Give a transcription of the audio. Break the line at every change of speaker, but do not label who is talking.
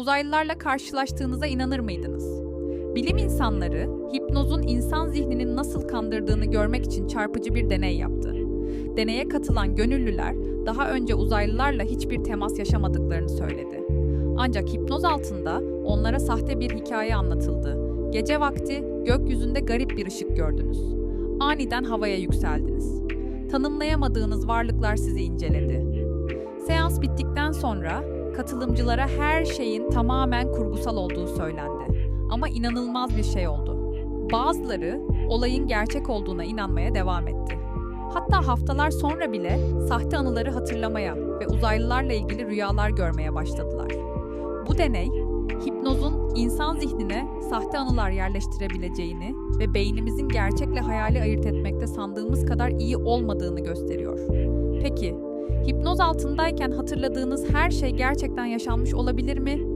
uzaylılarla karşılaştığınıza inanır mıydınız? Bilim insanları, hipnozun insan zihninin nasıl kandırdığını görmek için çarpıcı bir deney yaptı. Deneye katılan gönüllüler, daha önce uzaylılarla hiçbir temas yaşamadıklarını söyledi. Ancak hipnoz altında onlara sahte bir hikaye anlatıldı. Gece vakti gökyüzünde garip bir ışık gördünüz. Aniden havaya yükseldiniz. Tanımlayamadığınız varlıklar sizi inceledi. Seans bittikten sonra katılımcılara her şeyin tamamen kurgusal olduğu söylendi. Ama inanılmaz bir şey oldu. Bazıları olayın gerçek olduğuna inanmaya devam etti. Hatta haftalar sonra bile sahte anıları hatırlamaya ve uzaylılarla ilgili rüyalar görmeye başladılar. Bu deney, hipnozun insan zihnine sahte anılar yerleştirebileceğini ve beynimizin gerçekle hayali ayırt etmekte sandığımız kadar iyi olmadığını gösteriyor. Peki, hipnoz altındayken hatırladığınız her şey gerçekten yaşanmış olabilir mi?